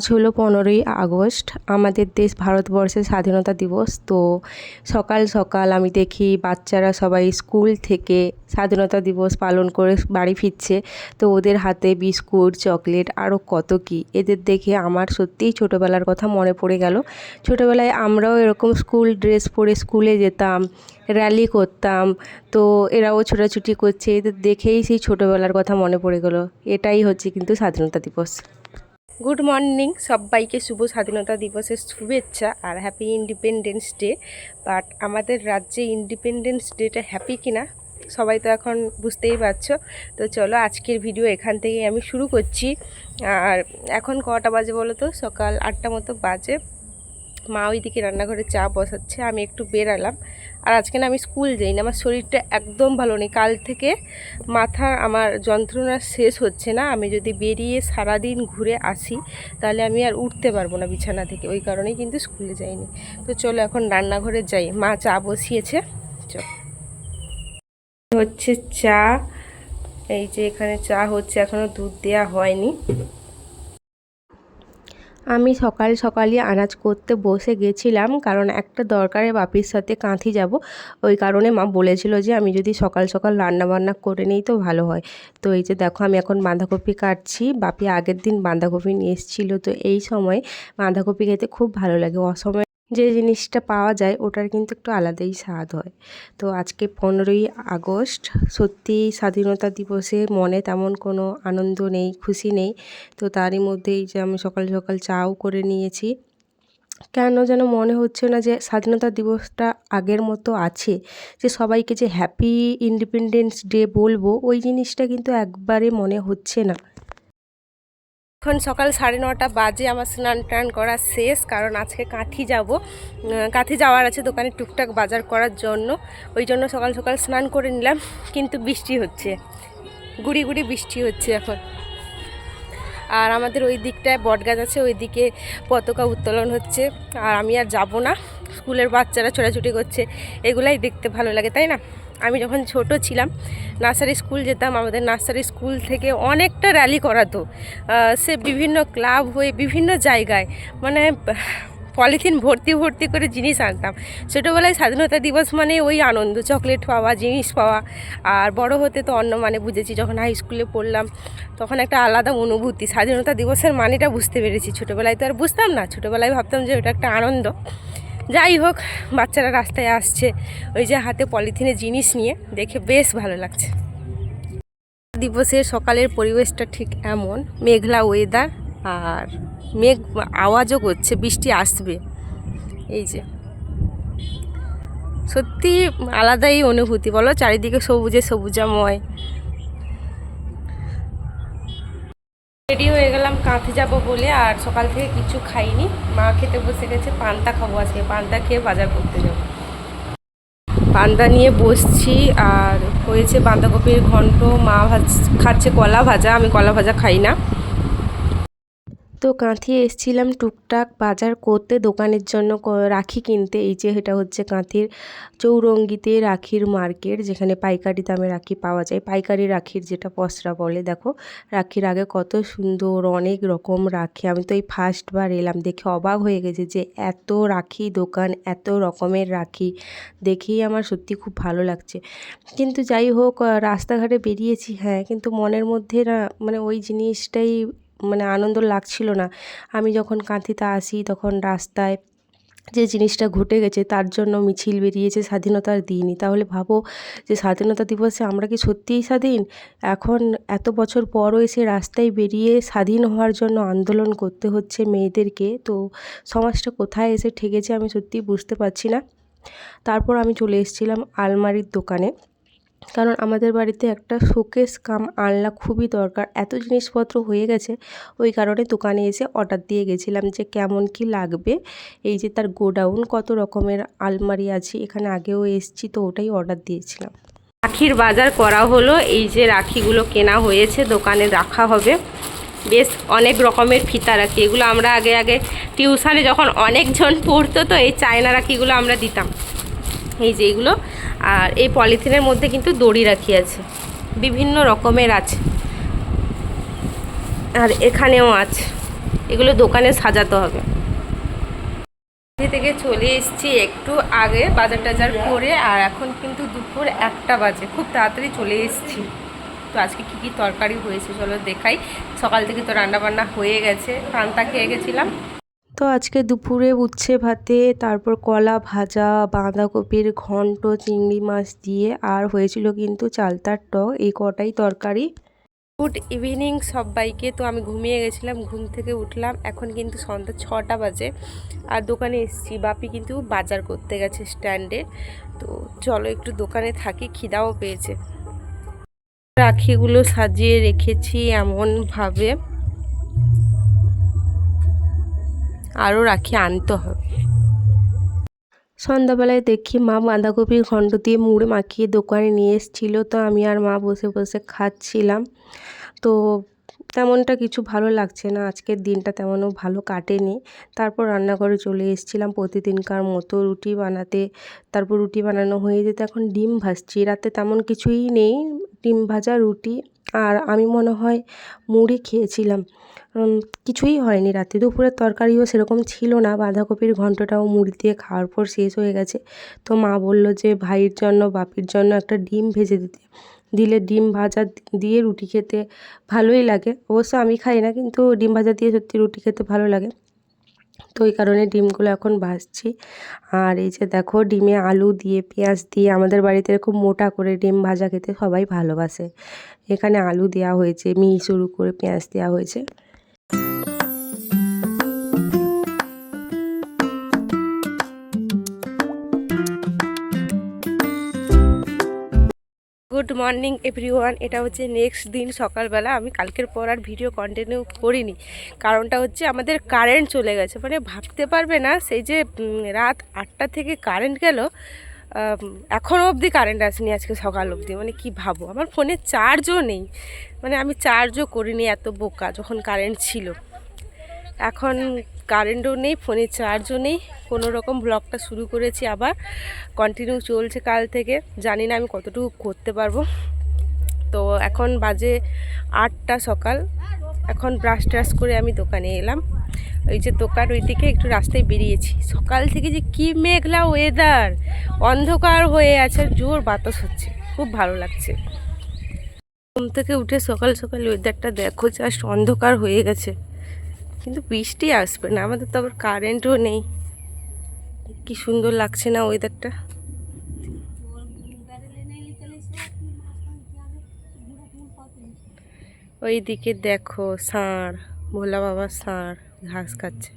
আজ হলো পনেরোই আগস্ট। আমাদের দেশ ভারতবর্ষের স্বাধীনতা দিবস। তো সকাল সকাল আমি দেখি বাচ্চারা সবাই স্কুল থেকে স্বাধীনতা দিবস পালন করে বাড়ি ফিরছে। তো ওদের হাতে বিস্কুট, চকলেট আরও কত কী। এদের দেখে আমার সত্যিই ছোটোবেলার কথা মনে পড়ে গেল। ছোটোবেলায় আমরাও এরকম স্কুল ড্রেস পরে স্কুলে যেতাম, র্যালি করতাম। তো এরাও ছোটাছুটি করছে। এদের দেখেই সেই ছোটোবেলার কথা মনে পড়ে গেল। এটাই হচ্ছে কিন্তু স্বাধীনতা দিবস। গুড মর্নিং, সবাইকে শুভ স্বাধীনতা দিবসের শুভেচ্ছা আর হ্যাপি ইন্ডিপেন্ডেন্স ডে। বাট আমাদের রাজ্যে ইন্ডিপেন্ডেন্স ডেটা হ্যাপি কিনা সবাই তো এখন বুঝতেই পারছ। তো চলো আজকের ভিডিও এখান থেকেই আমি শুরু করছি। আর এখন কটা বাজে বলো তো? সকাল আটটা মতো বাজে। মা ওইদিকে রান্নাঘরে চা বসাচ্ছে, আমি একটু বেরালাম। আর আজকে না আমি স্কুল যাই না আমার শরীরটা একদম ভালো নেই। কাল থেকে মাথা আমার যন্ত্রণা শেষ হচ্ছে না, আমি যদি বেরিয়ে সারাদিন ঘুরে আসি, তাহলে আমি আর উঠতে পারব না বিছানা থেকে, ওই কারণেই কিন্তু স্কুলে যাইনি। তো চলো এখন রান্নাঘরে যাই, মা চা বসিয়েছে, চল। হচ্ছে চা, এই যে এখানে চা হচ্ছে এখনও দুধ দেওয়া হয়নি। আমি সকাল সকালই আনাজ করতে বসে গেছিলাম, কারণ একটা দরকারে বাপির সাথে কাঁথি যাব। ওই কারণে মা বলেছিল যে, আমি যদি সকাল সকাল রান্না বান্না করে নিই তো ভালো হয়। তো এই যে দেখো, আমি এখন বাঁধাকপি কাটছি। বাপি আগের দিন বাঁধাকপি নিয়ে এসেছিল, তো এই সময় বাঁধাকপি খেতে খুব ভালো লাগে। অসময় যে জিনিসটা পাওয়া যায়, ওটার কিন্তু একটু আলাদাই স্বাদ হয়। তো আজকে পনেরোই আগস্ট, সত্যি স্বাধীনতা দিবসে মনে তেমন কোনো আনন্দ নেই, খুশি নেই। তো তারই মধ্যেই যে আমি সকাল সকাল চাও করে নিয়েছি। কেন যেন মনে হচ্ছে না যে স্বাধীনতা দিবসটা আগের মতো আছে। যে সবাইকে যে হ্যাপি ইন্ডিপেন্ডেন্স ডে বলব, ওই জিনিসটা কিন্তু একবারে মনে হচ্ছে না। এখন সকাল সাড়ে নটা বাজে, আমার স্নান টান করা শেষ, কারণ আজকে কাঁথি যাব। কাঁথি যাওয়ার আছে দোকানে টুকটাক বাজার করার জন্য, ওই জন্য সকাল সকাল স্নান করে নিলাম, কিন্তু বৃষ্টি হচ্ছে। গুড়ি গুড়ি বৃষ্টি হচ্ছে এখন। আর আমাদের ওই দিকটায় বটগাছ আছে, ওই দিকে পতাকা উত্তোলন হচ্ছে, আর আমি আর যাব না। স্কুলের বাচ্চারা ছোটাছুটি করছে, এগুলাই দেখতে ভালো লাগে, তাই না? আমি যখন ছোট ছিলাম, নার্সারি স্কুল যেতাম, আমাদের নার্সারি স্কুল থেকে অনেকটা র্যালি করাতো। সে বিভিন্ন ক্লাব হয়ে বিভিন্ন জায়গায় মানে পলিথিন ভর্তি ভর্তি করে জিনিস আনতাম। ছোটোবেলায় স্বাধীনতা দিবস মানে ওই আনন্দ, চকলেট পাওয়া, জিনিস পাওয়া। আর বড় হতে তো অন্য মানে বুঝেছি, যখন হাই স্কুলে পড়লাম, তখন একটা আলাদা অনুভূতি। স্বাধীনতা দিবসের মানেটা বুঝতে পেরেছি। ছোটোবেলায় তো আর বুঝতাম না, ছোটোবেলায় ভাবতাম যে ওটা একটা আনন্দ। যাই হোক, বাচ্চারা রাস্তায় আসছে। ওই যে হাতে পলিথিনে জিনিস নিয়ে, দেখে বেশ ভালো লাগছে। দিবসের সকালের পরিবেশটা ঠিক এমন, মেঘলা ওয়েদার আর মেঘ, আওয়াজও করছে, বৃষ্টি আসবে। এই যে। সত্যি আলাদাই অনুভূতি, বলো? চারিদিকে সবুজে সবুজাময়। রেডি হয়ে গেলাম, কাঁথে যাব বলে, আর সকাল থেকে কিছু খাইনি। মা খেতে বসে গেছে, পান্তা খাব আজকে। পান্তা খেয়ে বাজার করতে যাব। পান্তা নিয়ে বসছি, আর হয়েছে বাঁধাকপির ঘন্ট। মা ভাজ খাচ্ছে কলা ভাজা, আমি কলা ভাজা খাই না। তো কাঁথিয়ে এসছিলাম টুকটাক বাজার করতে, দোকানের জন্য রাখি কিনতে। এই যে এটা হচ্ছে কাঁথির চৌরঙ্গিতে রাখির মার্কেট, যেখানে পাইকারি দামে রাখি পাওয়া যায়। পাইকারি রাখির যেটা পসরা বলে, দেখো, রাখির আগে কত সুন্দর অনেক রকম রাখি। আমি তো এই ফার্স্টবার এলাম, দেখে অবাক হয়ে গেছে যে এত রাখি দোকান, এত রকমের রাখি। দেখেই আমার সত্যি খুব ভালো লাগছে। কিন্তু যাই হোক, রাস্তাঘাটে বেরিয়েছি হ্যাঁ কিন্তু মনের মধ্যে না মানে ওই জিনিসটাই মানে আনন্দ লাগছিল না। আমি যখন কাঁথিতে আসি, তখন রাস্তায় যে জিনিসটা ঘটে গেছে, তার জন্য মিছিল বেরিয়েছে, স্বাধীনতার দিনই তাহলে ভাবো যে স্বাধীনতা দিবসে আমরা কি সত্যিই স্বাধীন? এখন এত বছর পরও এসে রাস্তায় বেরিয়ে স্বাধীন হওয়ার জন্য আন্দোলন করতে হচ্ছে মেয়েদেরকে, তো সমাজটা কোথায় এসে ঠেকেছে আমি সত্যিই বুঝতে পারছি না। তারপর আমি চলে এসেছিলাম আলমারির দোকানে। কারণ আমাদের বাড়িতে একটা শোকেস কাম আলনা খুবই দরকার। এত জিনিসপত্র হয়ে গেছে, ওই কারণে দোকানে এসে অর্ডার দিয়ে গেছিলাম যে কেমন কি লাগবে। এই যে তার গোডাউন, কত রকমের আলমারি আছে, এখানে আগেও এসছি, তো ওটাই অর্ডার দিয়েছিলাম। রাখির বাজার করা হলো, এই যে রাখিগুলো কেনা হয়েছে, দোকানে রাখা হবে। বেশ অনেক রকমের ফিতা রাখি, এগুলো আমরা আগে আগে টিউশানে যখন অনেকজন পড়তো, তো এই চায়না রাখিগুলো আমরা দিতাম। এই যে এইগুলো আর এই পলিথিনের মধ্যে কিন্তু দড়ি রাখি আছে। বিভিন্ন রকমের আছে। আর এখানেও আছে। এগুলো দোকানে সাজাতে হবে। থেকে চলে এসেছি একটু আগে বাজার টাজার করে, আর এখন কিন্তু দুপুর একটা বাজে। খুব তাড়াতাড়ি চলে এসেছি। তো আজকে কী কী তরকারি হয়েছে চলো দেখাই। সকাল থেকে তো রান্না বান্না হয়ে গেছে। পান্তা খেয়ে গেছিলাম। তো আজকে দুপুরে উচ্ছে ভাতে, তারপর কলা ভাজা, বাঁধাকপির ঘন্ট, চিংড়ি মাছ দিয়ে, আর হয়েছিল কিন্তু চালতার টক, এই কটাই তরকারি। গুড ইভিনিং সবাইকে, তো আমি ঘুমিয়ে গেছিলাম, ঘুম থেকে উঠলাম, এখন কিন্তু সন্ধ্যা ছটা বাজে, আর দোকানে এসেছি, বাপি কিন্তু বাজার করতে গেছে স্ট্যান্ডে, তো চলো একটু দোকানে থাকি, খিদাও পেয়েছে। রাখিগুলো সাজিয়ে রেখেছি এমনভাবে। আরও রাখি, আনতে হবে। সন্ধ্যাবেলায় দেখি মা বাঁধাকপির ঘন্ট দিয়ে মুড়ে মাখিয়ে দোকানে নিয়ে এসেছিল। তো আমি আর মা বসে বসে খাচ্ছিলাম। তো তেমনটা কিছু ভালো লাগছে না। আজকের দিনটা তেমনও ভালো কাটেনি। তারপর রান্নাঘরে চলে এসেছিলাম প্রতিদিনকার মতো রুটি বানাতে। তারপর রুটি বানানো হয়ে যেতে, এখন ডিম ভাজছি। রাতে তেমন কিছুই নেই, ডিম ভাজা, রুটি। আর আমি মনে হয় মুড়ি খেয়েছিলাম। কিছুই হয়নি রাতে। দুপুরের তরকারিও সেরকম ছিল না। বাঁধাকপির ঘন্টটাও মুড়ি দিয়ে খাওয়ার পর শেষ হয়ে গেছে। তো মা বলল যে, ভাইয়ের জন্য, বাপির জন্য একটা ডিম ভেজে দিতে। দিলে ডিম ভাজা দিয়ে রুটি খেতে ভালোই লাগে। অবশ্য আমি খাই না, কিন্তু ডিম ভাজা দিয়ে সত্যি রুটি খেতে ভালো লাগে। তো ওই কারণে ডিমগুলো এখন ভাজছি। আর এই যে দেখো, ডিমে আলু দিয়ে, পেঁয়াজ দিয়ে, আমাদের বাড়িতে খুব মোটা করে ডিম ভাজা খেতে সবাই ভালোবাসে। এখানে আলু দেওয়া হয়েছে মিহি শুরু করে পেঁয়াজ দেওয়া হয়েছে। Good morning everyone. এটা হচ্ছে নেক্সট দিন সকালবেলা। আমি কালকের পর আর ভিডিও কন্টিনিউ করিনি। কারণটা হচ্ছে আমাদের কারেন্ট চলে গেছে। মানে ভাবতে পারবে না সেই যে রাত আটটা থেকে কারেন্ট গেল এখনও অবধি কারেন্ট আসেনি আজকে সকাল অবধি। মানে কি ভাবো? আমার ফোনে চার্জও নেই। মানে আমি চার্জও করিনি এত বোকা যখন কারেন্ট ছিল। এখন কারেন্টও নেই ফোনে চার্জও নেই। কোনো রকম ব্লগটা শুরু করেছি আবার। কন্টিনিউ চলছে কাল থেকে। জানি না আমি কতটুকু করতে পারব। তো এখন বাজে আটটা সকাল। এখন ব্রাশ ট্রাশ করে আমি দোকানে এলাম। ওই যে দোকান ওইদিকে একটু রাস্তায় বেরিয়েছি। সকাল থেকে যে কি মেঘলা ওয়েদার অন্ধকার হয়ে আছে, জোর বাতাস হচ্ছে। খুব ভালো লাগছে। ঘুম থেকে উঠে সকাল সকাল ওয়েদারটা দেখো জাস্ট অন্ধকার হয়ে গেছে। কিন্তু বৃষ্টি আসবে না, আমাদের তো আবার কারেন্টও নেই। কি সুন্দর লাগছে না ওয়েদারটা ওই দিকে দেখো ষাঁড় ভোলা বাবা ষাঁড় ঘাস খাচ্ছে।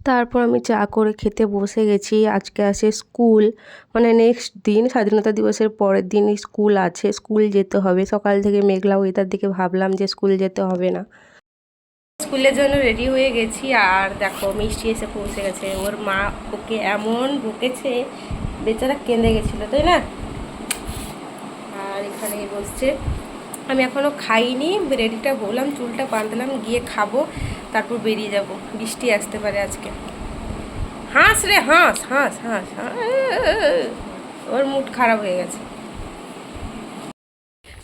তারপর আমি চা করে খেতে বসে গেছি, আজকে আছে স্কুল। মানে নেক্সট দিন, স্বাধীনতা দিবসের পরের দিন স্কুল আছে, স্কুল যেতে হবে। সকাল থেকে মেঘলা ওয়েদার দিকে ভাবলাম যে স্কুল যেতে হবে না। স্কুলের জন্য রেডি হয়ে গেছি আর দেখো মিষ্টি এসে পৌঁছে গেছে। ওর মা ওকে এমন বকেছে, বেচারা কেঁদে গেছিল, তাই না? আর এখানে বসছে। আমি এখনও খাইনি, রেডিটা হলাম চুলটা বাঁধলাম, গিয়ে খাব, তারপর বেরিয়ে যাব। বৃষ্টি আসতে পারে আজকে। হাঁস রে হাঁস হাঁস হাঁস। ওর মুড খারাপ হয়ে গেছে।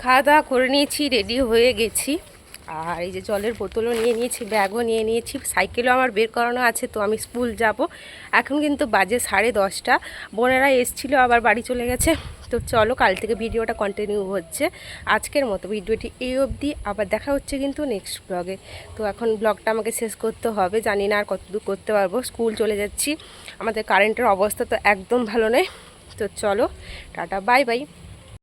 খাওয়া দাওয়া করে নিয়েছি, রেডি হয়ে গেছি। আর এই যে জলের বোতলও নিয়ে নিয়েছি, ব্যাগও নিয়ে নিয়েছি, সাইকেলও আমার বের করানো আছে তো আমি স্কুল যাব। এখন কিন্তু বাজে সাড়ে দশটা, বোনেরা এসছিল, আবার বাড়ি চলে গেছে। তো চলো কাল থেকে ভিডিওটা কন্টিনিউ হচ্ছে। আজকের মতো ভিডিওটি এই অবধি, আবার দেখা হচ্ছে কিন্তু নেক্সট ব্লগে তো এখন ব্লগটা আমাকে শেষ করতে হবে, জানি না আর কতদূর করতে পারব। স্কুল চলে যাচ্ছি, আমাদের কারেন্টের অবস্থা তো একদম ভালো নয়। তো চলো, টাটা বাই বাই